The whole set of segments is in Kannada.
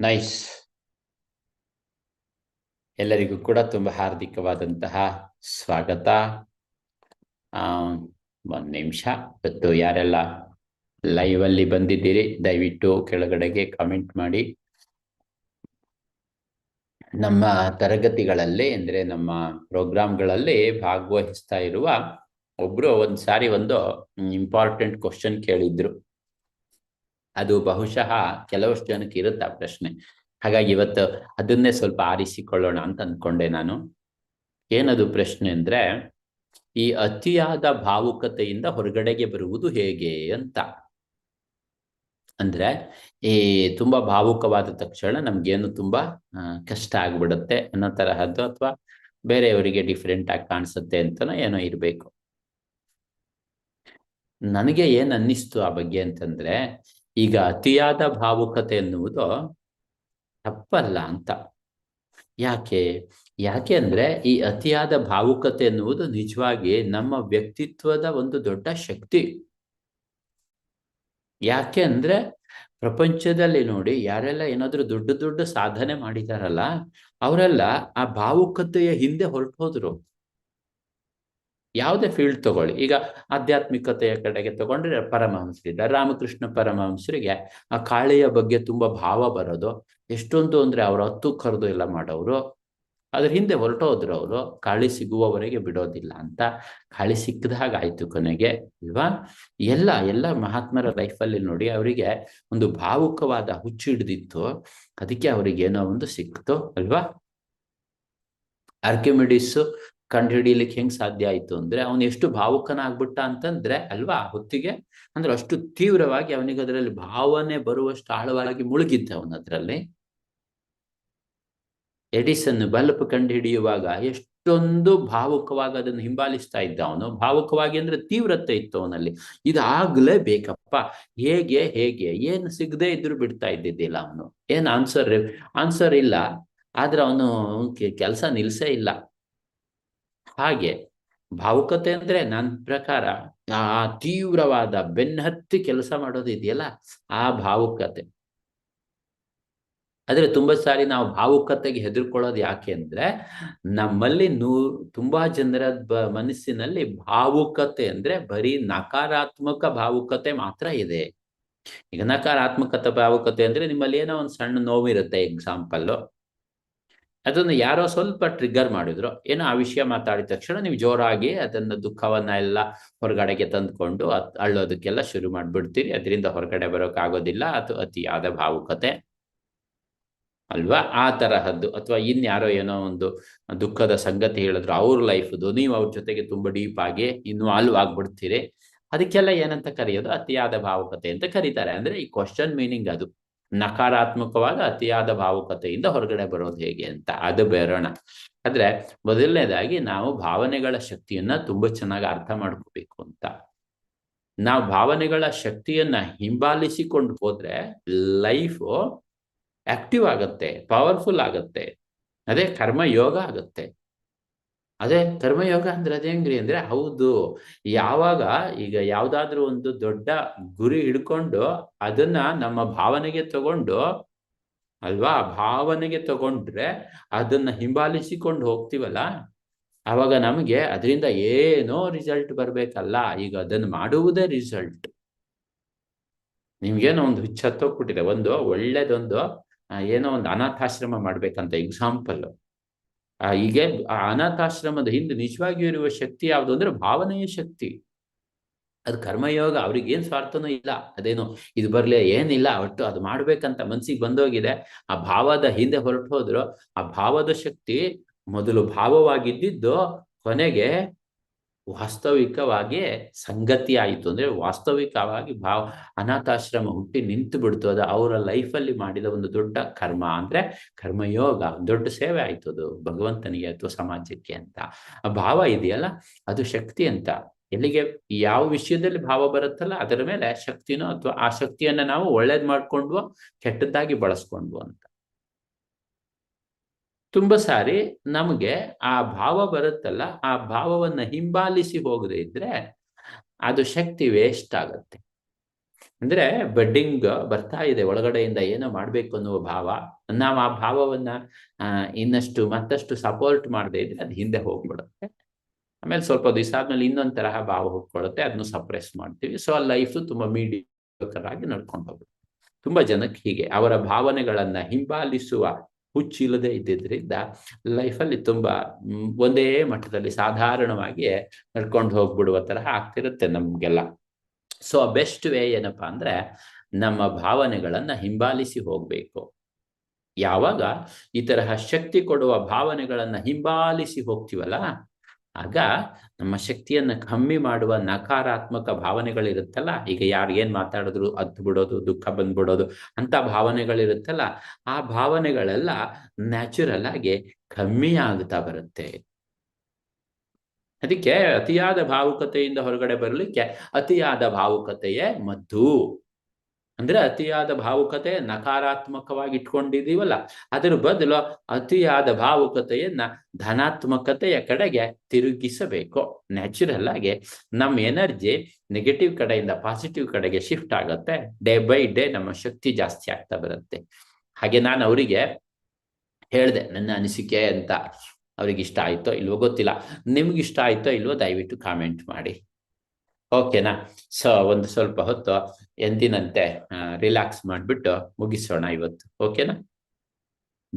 ನೈಸ್ ಎಲ್ಲರಿಗೂ ಕೂಡ ತುಂಬಾ ಹಾರ್ದಿಕವಾದಂತಹ ಸ್ವಾಗತ. ಒಂದ್ ನಿಮಿಷ. ಇವತ್ತು ಯಾರೆಲ್ಲ ಲೈವ್ ಅಲ್ಲಿ ಬಂದಿದ್ದೀರಿ, ದಯವಿಟ್ಟು ಕೆಳಗಡೆಗೆ ಕಮೆಂಟ್ ಮಾಡಿ. ನಮ್ಮ ತರಗತಿಗಳಲ್ಲಿ ಅಂದ್ರೆ ನಮ್ಮ ಪ್ರೋಗ್ರಾಮ್ಗಳಲ್ಲಿ ಭಾಗವಹಿಸ್ತಾ ಇರುವ ಒಬ್ರು ಒಂದ್ ಸಾರಿ ಒಂದು ಇಂಪಾರ್ಟೆಂಟ್ ಕ್ವಶನ್ ಕೇಳಿದ್ರು. ಅದು ಬಹುಶಃ ಕೆಲವಷ್ಟು ಜನಕ್ಕೆ ಇರುತ್ತೆ ಆ ಪ್ರಶ್ನೆ. ಹಾಗಾಗಿ ಇವತ್ತು ಅದನ್ನೇ ಸ್ವಲ್ಪ ಆರಿಸಿಕೊಳ್ಳೋಣ ಅಂತ ಅಂದ್ಕೊಂಡೆ ನಾನು. ಏನದು ಪ್ರಶ್ನೆ ಅಂದ್ರೆ, ಈ ಅತಿಯಾದ ಭಾವುಕತೆಯಿಂದ ಹೊರಗಡೆಗೆ ಬರುವುದು ಹೇಗೆ ಅಂತ. ಅಂದ್ರೆ, ಈ ತುಂಬಾ ಭಾವುಕವಾದ ತಕ್ಷಣ ನಮ್ಗೇನು ತುಂಬಾ ಕಷ್ಟ ಆಗ್ಬಿಡುತ್ತೆ ಅನ್ನೋ ತರಹದ್ದು ಅಥವಾ ಬೇರೆಯವರಿಗೆ ಡಿಫ್ರೆಂಟ್ ಆಗಿ ಕಾಣಿಸುತ್ತೆ ಅಂತನೋ ಏನೋ ಇರಬೇಕು. ನನಗೆ ಏನ್ ಅನ್ನಿಸ್ತು ಆ ಬಗ್ಗೆ ಅಂತಂದ್ರೆ ಈಗ ಅತಿಯಾದ ಭಾವುಕತೆ ಎನ್ನುವುದು ತಪ್ಪಲ್ಲ ಅಂತ. ಯಾಕೆ? ಯಾಕೆ ಅಂದ್ರೆ ಈ ಅತಿಯಾದ ಭಾವುಕತೆ ಎನ್ನುವುದು ನಿಜವಾಗಿ ನಮ್ಮ ವ್ಯಕ್ತಿತ್ವದ ಒಂದು ದೊಡ್ಡ ಶಕ್ತಿ. ಯಾಕೆ ಅಂದ್ರೆ ಪ್ರಪಂಚದಲ್ಲಿ ನೋಡಿ ಯಾರೆಲ್ಲ ಏನಾದರೂ ದೊಡ್ಡ ದೊಡ್ಡ ಸಾಧನೆ ಮಾಡಿದಾರಲ್ಲ, ಅವರೆಲ್ಲ ಆ ಭಾವುಕತೆಯ ಹಿಂದೆ ಹೊರಟು ಹೋದ್ರು ಯಾವುದೇ ಫೀಲ್ಡ್ ತಗೊಳ್ಳಿ. ಈಗ ಆಧ್ಯಾತ್ಮಿಕತೆಯ ಕಡೆಗೆ ತಗೊಂಡ್ರೆ ಪರಮಹಂಸರಿದ್ದಾರೆ. ರಾಮಕೃಷ್ಣ ಪರಮಹಂಸರಿಗೆ ಆ ಕಾಳೆಯ ಬಗ್ಗೆ ತುಂಬಾ ಭಾವ ಬರೋದು. ಎಷ್ಟೊಂದು ಅಂದ್ರೆ ಅವ್ರ ಹತ್ತು ಕರೆದು ಎಲ್ಲ ಮಾಡೋರು ಅದ್ರ ಹಿಂದೆ ಹೊರಟೋದ್ರು ಅವರು. ಕಾಳಿ ಸಿಗುವವರೆಗೆ ಬಿಡೋದಿಲ್ಲ ಅಂತ. ಕಾಳಿ ಸಿಕ್ಕದಾಗ ಆಯ್ತು ಕೊನೆಗೆ, ಅಲ್ವಾ? ಎಲ್ಲ ಎಲ್ಲ ಮಹಾತ್ಮರ ಲೈಫಲ್ಲಿ ನೋಡಿ ಅವರಿಗೆ ಒಂದು ಭಾವುಕವಾದ ಹುಚ್ಚು ಹಿಡ್ದಿತ್ತು. ಅದಕ್ಕೆ ಅವ್ರಿಗೆ ಏನೋ ಒಂದು ಸಿಕ್ತು, ಅಲ್ವಾ? ಆರ್ಕಿಮಿಡಿಸ್ ಕಂಡು ಹಿಡಿಲಿಕ್ಕೆ ಹೆಂಗ್ ಸಾಧ್ಯ ಆಯ್ತು ಅಂದ್ರೆ ಅವನು ಎಷ್ಟು ಭಾವುಕನಾಗ್ಬಿಟ್ಟ ಅಂತಂದ್ರೆ ಅಲ್ವಾ ಹೊತ್ತಿಗೆ? ಅಂದ್ರೆ ಅಷ್ಟು ತೀವ್ರವಾಗಿ ಅವನಿಗೆ ಅದರಲ್ಲಿ ಭಾವನೆ ಬರುವಷ್ಟು ಆಳವಾಗಿ ಮುಳುಗಿದ್ದ ಅವನ ಅದರಲ್ಲಿ. ಎಡಿಸನ್ ಬಲ್ಬ್ ಕಂಡು ಹಿಡಿಯುವಾಗ ಎಷ್ಟೊಂದು ಭಾವುಕವಾಗಿ ಅದನ್ನು ಹಿಂಬಾಲಿಸ್ತಾ ಇದ್ದ ಅವನು. ಭಾವುಕವಾಗಿ ಅಂದ್ರೆ ತೀವ್ರತೆ ಇತ್ತು ಅವನಲ್ಲಿ. ಇದಾಗ್ಲೇ ಬೇಕಪ್ಪ, ಹೇಗೆ ಹೇಗೆ, ಏನು ಸಿಗದೆ ಇದ್ರು ಬಿಡ್ತಾ ಇದ್ದಿದ್ದಿಲ್ಲ ಅವನು. ಏನ್ ಆನ್ಸರ್ ಆನ್ಸರ್ ಇಲ್ಲ. ಆದ್ರೆ ಅವನು ಕೆಲಸ ನಿಲ್ಸೇ ಇಲ್ಲ. ಹಾಗೆ ಭಾವುಕತೆ ಅಂದ್ರೆ ನನ್ನ ಪ್ರಕಾರ ಆ ತೀವ್ರವಾದ ಬೆನ್ನತ್ತಿ ಕೆಲಸ ಮಾಡೋದು ಇದೆಯಲ್ಲ ಆ ಭಾವುಕತೆ. ಆದ್ರೆ ತುಂಬಾ ಸಾರಿ ನಾವು ಭಾವುಕತೆಗೆ ಹೆದರ್ಕೊಳ್ಳೋದು ಯಾಕೆ ಅಂದ್ರೆ ನಮ್ಮಲ್ಲಿ ನೂ ತುಂಬಾ ಜನರ ಮನಸ್ಸಿನಲ್ಲಿ ಭಾವುಕತೆ ಅಂದ್ರೆ ಬರೀ ನಕಾರಾತ್ಮಕ ಭಾವುಕತೆ ಮಾತ್ರ ಇದೆ. ಈಗ ನಕಾರಾತ್ಮಕತೆ ಭಾವುಕತೆ ಅಂದ್ರೆ ನಿಮ್ಮಲ್ಲಿ ಏನೋ ಒಂದು ಸಣ್ಣ ನೋವಿರುತ್ತೆ ಎಕ್ಸಾಂಪಲ್ ಅದನ್ನು ಯಾರೋ ಸ್ವಲ್ಪ ಟ್ರಿಗ್ಗರ್ ಮಾಡಿದ್ರು. ಏನೋ ಆ ವಿಷಯ ಮಾತಾಡಿದ ತಕ್ಷಣ ನೀವು ಜೋರಾಗಿ ಅದನ್ನ ದುಃಖವನ್ನ ಎಲ್ಲ ಹೊರಗಡೆಗೆ ತಂದ್ಕೊಂಡು ಅಳ್ಳೋದಕ್ಕೆಲ್ಲ ಶುರು ಮಾಡ್ಬಿಡ್ತೀರಿ. ಅದರಿಂದ ಹೊರಗಡೆ ಬರೋಕ್ಕಾಗೋದಿಲ್ಲ ಅದು ಅತಿಯಾದ ಭಾವುಕತೆ. ಅಲ್ವಾ? ಆ ತರಹದ್ದು. ಅಥವಾ ಇನ್ಯಾರೋ ಏನೋ ಒಂದು ದುಃಖದ ಸಂಗತಿ ಹೇಳಿದ್ರು ಅವ್ರ ಲೈಫ್ದು. ನೀವು ಅವ್ರ ಜೊತೆಗೆ ತುಂಬಾ ಡೀಪ್ ಆಗಿ ಇನ್ವಾಲ್ವ್ ಆಗ್ಬಿಡ್ತೀರಿ. ಅದಕ್ಕೆಲ್ಲ ಏನಂತ ಕರೆಯೋದು ಅತಿಯಾದ ಭಾವುಕತೆ ಅಂತ ಕರೀತಾರೆ. ಅಂದ್ರೆ ಈ ಕ್ವಶನ್ ಮೀನಿಂಗ್ ಅದು. ನಕಾರಾತ್ಮಕವಾಗಿ ಅತಿಯಾದ ಭಾವುಕತೆಯಿಂದ ಹೊರಗಡೆ ಬರೋದು ಹೇಗೆ ಅಂತ ಅದು ಬೇರೋಣ ಆದ್ರೆ ಮೊದಲನೇದಾಗಿ ನಾವು ಭಾವನೆಗಳ ಶಕ್ತಿಯನ್ನ ತುಂಬಾ ಚೆನ್ನಾಗಿ ಅರ್ಥ ಮಾಡ್ಕೋಬೇಕು ಅಂತ. ನಾವು ಭಾವನೆಗಳ ಶಕ್ತಿಯನ್ನ ಹಿಂಬಾಲಿಸಿಕೊಂಡು ಹೋದ್ರೆ ಲೈಫು ಆಕ್ಟಿವ್ ಆಗತ್ತೆ, ಪವರ್ಫುಲ್ ಆಗತ್ತೆ, ಅದೇ ಕರ್ಮಯೋಗ ಆಗತ್ತೆ. ಅದೇ ಕರ್ಮಯೋಗ ಅಂದ್ರೆ ಅದೇ ಹೆಂಗ್ರಿ ಅಂದ್ರೆ ಹೌದು. ಯಾವಾಗ ಈಗ ಯಾವ್ದಾದ್ರು ಒಂದು ದೊಡ್ಡ ಗುರಿ ಹಿಡ್ಕೊಂಡು ಅದನ್ನ ನಮ್ಮ ಭಾವನೆಗೆ ತಗೊಂಡು ಅಲ್ವಾ? ಭಾವನೆಗೆ ತಗೊಂಡ್ರೆ ಅದನ್ನ ಹಿಂಬಾಲಿಸಿಕೊಂಡು ಹೋಗ್ತೀವಲ್ಲ? ಅವಾಗ ನಮಗೆ ಅದರಿಂದ ಏನೋ ರಿಸಲ್ಟ್ ಬರ್ಬೇಕಲ್ಲ. ಈಗ ಅದನ್ನ ಮಾಡುವುದೇ ರಿಸಲ್ಟ್ ನಿಮ್ಗೇನೋ ಒಂದು ಹುಚ್ಚತ್ತೋಗ್ಬಿಟ್ಟಿದೆ ಒಂದು ಒಳ್ಳೇದೊಂದು ಏನೋ ಒಂದು ಅನಾಥಾಶ್ರಮ ಮಾಡ್ಬೇಕಂತ ಎಕ್ಸಾಂಪಲ್ ಆ ಈಗ ಆ ಅನಾಥಾಶ್ರಮದ ಹಿಂದೆ ನಿಜವಾಗಿಯೂ ಇರುವ ಶಕ್ತಿ ಯಾವುದು ಅಂದ್ರೆ ಭಾವನೆಯ ಶಕ್ತಿ. ಅದು ಕರ್ಮಯೋಗ ಅವ್ರಿಗೆ ಏನ್ ಸ್ವಾರ್ಥನೂ ಇಲ್ಲ, ಅದೇನು ಇದು ಬರ್ಲಿ, ಏನಿಲ್ಲ, ಒಟ್ಟು ಅದು ಮಾಡ್ಬೇಕಂತ ಮನ್ಸಿಗೆ ಬಂದೋಗಿದೆ, ಆ ಭಾವದ ಹಿಂದೆ ಹೊರಟು ಹೋದ್ರು ಆ ಭಾವದ ಶಕ್ತಿ ಮೊದಲು ಭಾವವಾಗಿದ್ದಿದ್ದು ಕೊನೆಗೆ ವಾಸ್ತವಿಕವಾಗಿ ಸಂಗತಿ ಆಯಿತು ಅಂದ್ರೆ ವಾಸ್ತವಿಕವಾಗಿ ಭಾವ ಅನಾಥಾಶ್ರಮ ಹುಟ್ಟಿ ನಿಂತು ಬಿಡ್ತು. ಅದು ಅವರ ಲೈಫಲ್ಲಿ ಮಾಡಿದ ಒಂದು ದೊಡ್ಡ ಕರ್ಮ ಅಂದ್ರೆ ಕರ್ಮಯೋಗ, ದೊಡ್ಡ ಸೇವೆ ಆಯ್ತು ಅದು ಭಗವಂತನಿಗೆ ಅಥವಾ ಸಮಾಜಕ್ಕೆ ಅಂತ. ಆ ಭಾವ ಇದೆಯಲ್ಲ, ಅದು ಶಕ್ತಿ ಅಂತ. ಎಲ್ಲಿಗೆ ಯಾವ ವಿಷಯದಲ್ಲಿ ಭಾವ ಬರುತ್ತಲ್ಲ ಅದರ ಮೇಲೆ ಶಕ್ತಿನೋ ಅಥವಾ ಆ ಶಕ್ತಿಯನ್ನ ನಾವು ಒಳ್ಳೇದ್ ಮಾಡ್ಕೊಂಡ್ವೋ ಕೆಟ್ಟದ್ದಾಗಿ ಬಳಸ್ಕೊಂಡ್ವು ಅಂತ. ತುಂಬಾ ಸಾರಿ ನಮಗೆ ಆ ಭಾವ ಬರುತ್ತಲ್ಲ, ಆ ಭಾವವನ್ನ ಹಿಂಬಾಲಿಸಿ ಹೋಗದೆ ಇದ್ರೆ ಅದು ಶಕ್ತಿ ವೇಸ್ಟ್ ಆಗುತ್ತೆ. ಅಂದ್ರೆ ಬೆಡ್ಡಿಂಗ್ ಬರ್ತಾ ಇದೆ, ಒಳಗಡೆಯಿಂದ ಏನೋ ಮಾಡ್ಬೇಕು ಅನ್ನುವ ಭಾವ, ನಾವು ಆ ಭಾವವನ್ನ ಇನ್ನಷ್ಟು ಮತ್ತಷ್ಟು ಸಪೋರ್ಟ್ ಮಾಡದೇ ಇದ್ರೆ ಅದು ಹಿಂದೆ ಹೋಗ್ಬಿಡುತ್ತೆ. ಆಮೇಲೆ ಸ್ವಲ್ಪ ದಿವಸ ಆದ್ಮೇಲೆ ಇನ್ನೊಂದ್ ತರಹ ಭಾವ ಹೋಗ್ಕೊಳ್ಳುತ್ತೆ ಅದನ್ನು ಸಪ್ರೆಸ್ ಮಾಡ್ತೀವಿ. ಸೊ ಆ ಲೈಫ್ ತುಂಬಾ ಮೀಡಿಯಕರ್ ಆಗಿ ನಡ್ಕೊಂಡು ಹೋಗುತ್ತೆ. ತುಂಬಾ ಜನಕ್ಕೆ ಹೀಗೆ, ಅವರ ಭಾವನೆಗಳನ್ನ ಹಿಂಬಾಲಿಸುವ ಹುಚ್ಚಿಲ್ಲದೆ ಇದ್ದಿದ್ದರಿಂದ ಲೈಫಲ್ಲಿ ತುಂಬಾ ಒಂದೇ ಮಟ್ಟದಲ್ಲಿ ಸಾಧಾರಣವಾಗಿ ನಡ್ಕೊಂಡು ಹೋಗ್ಬಿಡುವ ತರಹ ಆಗ್ತಿರುತ್ತೆ ನಮಗೆಲ್ಲ. ಸೊ ಬೆಸ್ಟ್ ವೇ ಏನಪ್ಪಾ ಅಂದ್ರೆ ನಮ್ಮ ಭಾವನೆಗಳನ್ನು ಹಿಂಬಾಲಿಸಿ ಹೋಗಬೇಕು. ಯಾವಾಗ ಈ ತರಹ ಶಕ್ತಿ ಕೊಡುವ ಭಾವನೆಗಳನ್ನ ಹಿಂಬಾಲಿಸಿ ಹೋಗ್ತೀವಲ್ಲ ಆಗ ನಮ್ಮ ಶಕ್ತಿಯನ್ನ ಕಮ್ಮಿ ಮಾಡುವ ನಕಾರಾತ್ಮಕ ಭಾವನೆಗಳಿರುತ್ತಲ್ಲ, ಈಗ ಯಾರು ಏನ್ ಮಾತಾಡಿದ್ರು ಅದ್ದು ಬಿಡೋದು, ದುಃಖ ಬಂದ್ಬಿಡೋದು, ಅಂತ ಭಾವನೆಗಳಿರುತ್ತಲ್ಲ, ಆ ಭಾವನೆಗಳೆಲ್ಲ ನ್ಯಾಚುರಲ್ ಆಗಿ ಕಮ್ಮಿ ಆಗ್ತಾ ಬರುತ್ತೆ. ಅದಕ್ಕೆ ಅತಿಯಾದ ಭಾವುಕತೆಯಿಂದ ಹೊರಗಡೆ ಬರಲಿಕ್ಕೆ ಅತಿಯಾದ ಭಾವುಕತೆಯೇ ಮದ್ದು. ಅಂದ್ರೆ ಅತಿಯಾದ ಭಾವುಕತೆ ನಕಾರಾತ್ಮಕವಾಗಿ ಇಟ್ಕೊಂಡಿದೀವಲ್ಲ ಅದರ ಬದಲು ಅತಿಯಾದ ಭಾವುಕತೆಯನ್ನ ಧನಾತ್ಮಕತೆಯ ಕಡೆಗೆ ತಿರುಗಿಸಬೇಕು. ನ್ಯಾಚುರಲ್ ಆಗಿ ನಮ್ಮ ಎನರ್ಜಿ ನೆಗೆಟಿವ್ ಕಡೆಯಿಂದ ಪಾಸಿಟಿವ್ ಕಡೆಗೆ ಶಿಫ್ಟ್ ಆಗುತ್ತೆ. ಡೇ ಬೈ ಡೇ ನಮ್ಮ ಶಕ್ತಿ ಜಾಸ್ತಿ ಆಗ್ತಾ ಬರುತ್ತೆ. ಹಾಗೆ ನಾನು ಅವರಿಗೆ ಹೇಳಿದೆ, ನನ್ನ ಅನಿಸಿಕೆ ಅಂತ ಅವ್ರಿಗೆ ಇಷ್ಟ ಆಯ್ತೋ ಇಲ್ವೋ ಗೊತ್ತಿಲ್ಲ. ನಿಮ್ಗೆ ಇಷ್ಟ ಆಯ್ತೋ ಇಲ್ವೋ ದಯವಿಟ್ಟು ಕಾಮೆಂಟ್ ಮಾಡಿ. ಓಕೆನಾ ಸೊ ಒಂದು ಸ್ವಲ್ಪ ಹೊತ್ತು ಎಂದಿನಂತೆ ರಿಲ್ಯಾಕ್ಸ್ ಮಾಡಿಬಿಟ್ಟು ಮುಗಿಸೋಣ ಇವತ್ತು. ಓಕೆನಾ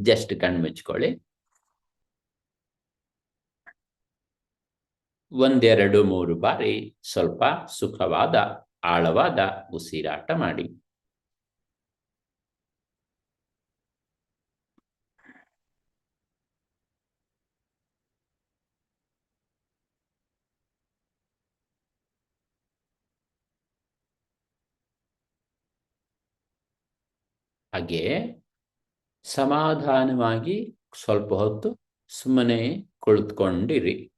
ಜಸ್ಟ್ ಕಣ್ಣು ಮುಚ್ಕೊಳ್ಳಿ. ಒಂದೆರಡು ಮೂರು ಬಾರಿ ಸ್ವಲ್ಪ ಸುಖವಾದ, ಆಳವಾದ ಉಸಿರಾಟ ಮಾಡಿ. ಹಾಗೆ ಸಮಾಧಾನವಾಗಿ ಸ್ವಲ್ಪ ಹೊತ್ತು ಸುಮ್ಮನೆ ಕುಳಿತುಕೊಂಡಿರಿ.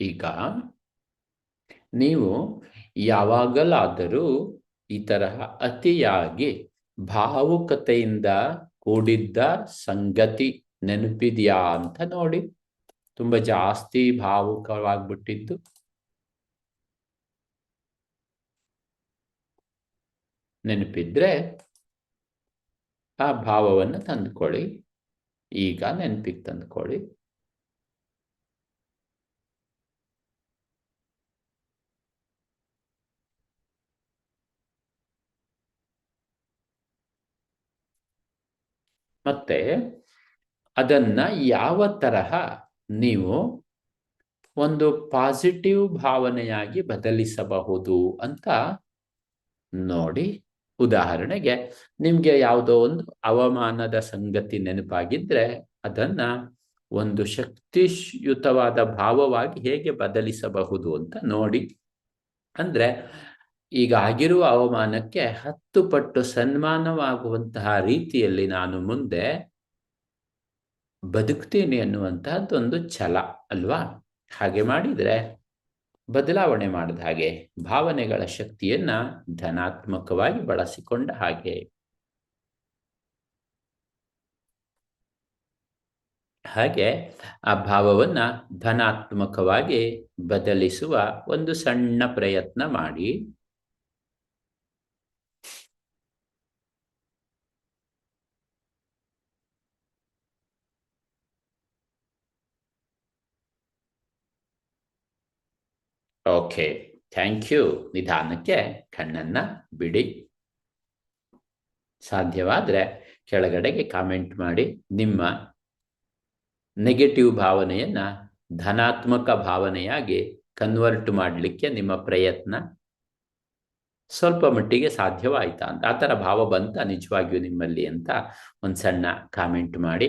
ಈಗ ನೀವು ಯಾವಾಗಲಾದರೂ ಈ ತರಹ ಅತಿಯಾಗಿ ಭಾವುಕತೆಯಿಂದ ಕೂಡಿದ್ದ ಸಂಗತಿ ನೆನಪಿದ್ಯಾ ಅಂತ ನೋಡಿ. ತುಂಬಾ ಜಾಸ್ತಿ ಭಾವುಕವಾಗ್ಬಿಟ್ಟಿದ್ದು. ನೆನಪಿದ್ರೆ ಆ ಭಾವವನ್ನು ತಂದುಕೊಳ್ಳಿ. ಈಗ ನೆನಪಿಗೆ ತಂದುಕೊಳ್ಳಿ. ಮತ್ತೆ ಅದನ್ನ ಯಾವ ತರಹ ನೀವು ಒಂದು ಪಾಸಿಟಿವ್ ಭಾವನೆಯಾಗಿ ಬದಲಿಸಬಹುದು ಅಂತ ನೋಡಿ ಉದಾಹರಣೆಗೆ ನಿಮ್ಗೆ ಯಾವುದೋ ಒಂದು ಅವಮಾನದ ಸಂಗತಿ ನೆನಪಾಗಿದ್ರೆ ಅದನ್ನ ಒಂದು ಶಕ್ತಿಯುತವಾದ ಭಾವವಾಗಿ ಹೇಗೆ ಬದಲಿಸಬಹುದು ಅಂತ ನೋಡಿ. ಅಂದ್ರೆ ಈಗ ಆಗಿರುವ ಅವಮಾನಕ್ಕೆ ಹತ್ತು ಪಟ್ಟು ಸನ್ಮಾನವಾಗುವಂತಹ ರೀತಿಯಲ್ಲಿ ನಾನು ಮುಂದೆ ಬದುಕ್ತೀನಿ ಅನ್ನುವಂತಹದ್ದೊಂದು ಛಲ, ಅಲ್ವಾ? ಹಾಗೆ ಮಾಡಿದ್ರೆ ಬದಲಾವಣೆ ಮಾಡಿದ ಹಾಗೆ ಭಾವನೆಗಳ ಶಕ್ತಿಯನ್ನ ಧನಾತ್ಮಕವಾಗಿ ಬಳಸಿಕೊಂಡ ಹಾಗೆ. ಹಾಗೆ ಆ ಭಾವವನ್ನ ಧನಾತ್ಮಕವಾಗಿ ಬದಲಿಸುವ ಒಂದು ಸಣ್ಣ ಪ್ರಯತ್ನ ಮಾಡಿ ಓಕೆ ಥ್ಯಾಂಕ್ ಯು ನಿಧಾನಕ್ಕೆ ಕಣ್ಣನ್ನ ಬಿಡಿ. ಸಾಧ್ಯವಾದರೆ ಕೆಳಗಡೆಗೆ ಕಾಮೆಂಟ್ ಮಾಡಿ. ನಿಮ್ಮ ನೆಗೆಟಿವ್ ಭಾವನೆಯನ್ನ ಧನಾತ್ಮಕ ಭಾವನೆಯಾಗಿ ಕನ್ವರ್ಟ್ ಮಾಡಲಿಕ್ಕೆ ನಿಮ್ಮ ಪ್ರಯತ್ನ ಸ್ವಲ್ಪ ಮಟ್ಟಿಗೆ ಸಾಧ್ಯವಾಯ್ತಾ ಅಂತ. ಆ ಥರ ಭಾವ ಬಂತ ನಿಜವಾಗಿಯೂ ನಿಮ್ಮಲ್ಲಿ ಅಂತ ಒಂದು ಸಣ್ಣ ಕಾಮೆಂಟ್ ಮಾಡಿ.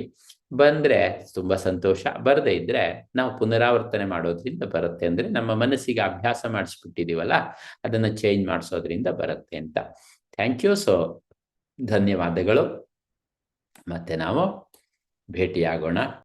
ಬಂದರೆ ತುಂಬ ಸಂತೋಷ. ಬರದೇ ಇದ್ದರೆ ನಾವು ಪುನರಾವರ್ತನೆ ಮಾಡೋದ್ರಿಂದ ಬರುತ್ತೆ ಅಂದರೆ ನಮ್ಮ ಮನಸ್ಸಿಗೆ ಅಭ್ಯಾಸ ಮಾಡಿಸ್ಬಿಟ್ಟಿದ್ದೀವಲ್ಲ ಅದನ್ನು ಚೇಂಜ್ ಮಾಡಿಸೋದ್ರಿಂದ ಬರುತ್ತೆ ಅಂತ. ಥ್ಯಾಂಕ್ ಯು ಸೊ ಧನ್ಯವಾದಗಳು. ಮತ್ತೆ ನಾವು ಭೇಟಿಯಾಗೋಣ.